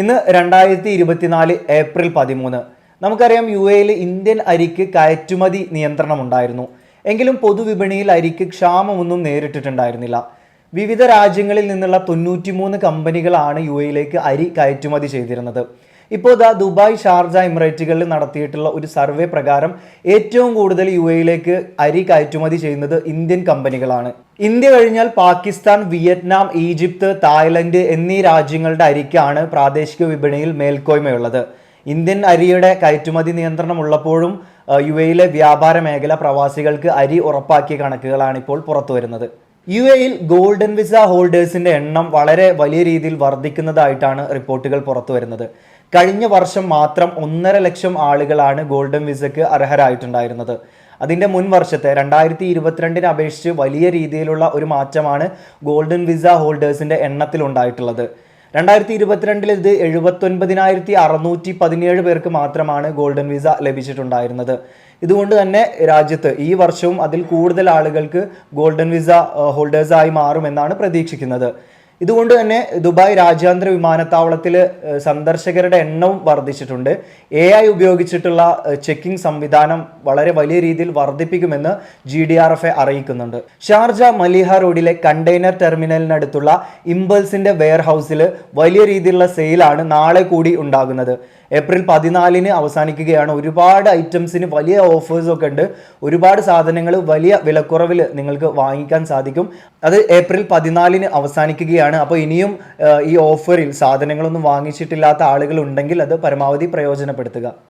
ഇന്ന് രണ്ടായിരത്തി ഇരുപത്തിനാല് ഏപ്രിൽ പതിമൂന്ന്. നമുക്കറിയാം യു എയിൽ ഇന്ത്യൻ അരിക്ക് കയറ്റുമതി നിയന്ത്രണം ഉണ്ടായിരുന്നു എങ്കിലും പൊതുവിപണിയിൽ അരിക്ക് ക്ഷാമമൊന്നും നേരിട്ടിട്ടുണ്ടായിരുന്നില്ല. വിവിധ രാജ്യങ്ങളിൽ നിന്നുള്ള തൊണ്ണൂറ്റിമൂന്ന് കമ്പനികളാണ് യു എയിലേക്ക് അരി കയറ്റുമതി ചെയ്തിരുന്നത്. ഇപ്പോൾ ദാ ദുബായ് ഷാർജ എമിറേറ്റുകളിൽ നടത്തിയിട്ടുള്ള ഒരു സർവേ പ്രകാരം ഏറ്റവും കൂടുതൽ യു എയിലേക്ക് അരി കയറ്റുമതി ചെയ്യുന്നത് ഇന്ത്യൻ കമ്പനികളാണ്. ഇന്ത്യ കഴിഞ്ഞാൽ പാകിസ്ഥാൻ വിയറ്റ്നാം ഈജിപ്ത് തായ്ലൻഡ് എന്നീ രാജ്യങ്ങളുടെ അരിക്കാണ് പ്രാദേശിക വിപണിയിൽ മേൽക്കോയ്മയുള്ളത്. ഇന്ത്യൻ അരിയുടെ കയറ്റുമതി നിയന്ത്രണം ഉള്ളപ്പോഴും യു എയിലെ വ്യാപാര മേഖല പ്രവാസികൾക്ക് അരി ഉറപ്പാക്കിയ കണക്കുകളാണ് ഇപ്പോൾ പുറത്തു വരുന്നത്. യു എയിൽ ഗോൾഡൻ വിസ ഹോൾഡേഴ്സിന്റെ എണ്ണം വളരെ വലിയ രീതിയിൽ വർദ്ധിക്കുന്നതായിട്ടാണ് റിപ്പോർട്ടുകൾ പുറത്തു വരുന്നത്. കഴിഞ്ഞ വർഷം മാത്രം ഒന്നര ലക്ഷം ആളുകളാണ് ഗോൾഡൻ വിസയ്ക്ക് അർഹരായിട്ടുണ്ടായിരുന്നത്. അതിന്റെ മുൻ വർഷത്തെ രണ്ടായിരത്തി ഇരുപത്തിരണ്ടിനെ അപേക്ഷിച്ച് വലിയ രീതിയിലുള്ള ഒരു മാറ്റമാണ് ഗോൾഡൻ വിസ ഹോൾഡേഴ്സിന്റെ എണ്ണത്തിൽ ഉണ്ടായിട്ടുള്ളത്. രണ്ടായിരത്തി ഇരുപത്തിരണ്ടിൽ ഇത് എഴുപത്തൊൻപതിനായിരത്തി അറുന്നൂറ്റി പതിനേഴ് പേർക്ക് മാത്രമാണ് ഗോൾഡൻ വിസ ലഭിച്ചിട്ടുണ്ടായിരുന്നത്. ഇതുകൊണ്ട് തന്നെ രാജ്യത്ത് ഈ വർഷവും അതിൽ കൂടുതൽ ആളുകൾക്ക് ഗോൾഡൻ വിസ ഹോൾഡേഴ്സായി മാറുമെന്നാണ് പ്രതീക്ഷിക്കുന്നത്. ഇതുകൊണ്ട് തന്നെ ദുബായ് രാജ്യാന്തര വിമാനത്താവളത്തിൽ സന്ദർശകരുടെ എണ്ണവും വർദ്ധിച്ചിട്ടുണ്ട്. എ ഐ ഉപയോഗിച്ചിട്ടുള്ള ചെക്കിംഗ് സംവിധാനം വളരെ വലിയ രീതിയിൽ വർദ്ധിപ്പിക്കുമെന്ന് G D R F A അറിയിക്കുന്നുണ്ട്. ഷാർജ മലിഹ റോഡിലെ കണ്ടെയ്നർ ടെർമിനലിനടുത്തുള്ള ഇമ്പൾസിന്റെ വെയർ ഹൗസിൽ വലിയ രീതിയിലുള്ള സെയിലാണ് നാളെ കൂടി ഉണ്ടാകുന്നത്. ഏപ്രിൽ പതിനാലിന് അവസാനിക്കുകയാണ്. ഒരുപാട് ഐറ്റംസിന് വലിയ ഓഫേഴ്സൊക്കെ ഉണ്ട്. ഒരുപാട് സാധനങ്ങൾ വലിയ വിലക്കുറവിൽ നിങ്ങൾക്ക് വാങ്ങിക്കാൻ സാധിക്കും. അത് ഏപ്രിൽ പതിനാലിന് അവസാനിക്കുകയാണ്. അപ്പോൾ ഇനിയും ഈ ഓഫറിൽ സാധനങ്ങളൊന്നും വാങ്ങിച്ചിട്ടില്ലാത്ത ആളുകൾ ഉണ്ടെങ്കിൽ അത് പരമാവധി പ്രയോജനപ്പെടുത്തുക.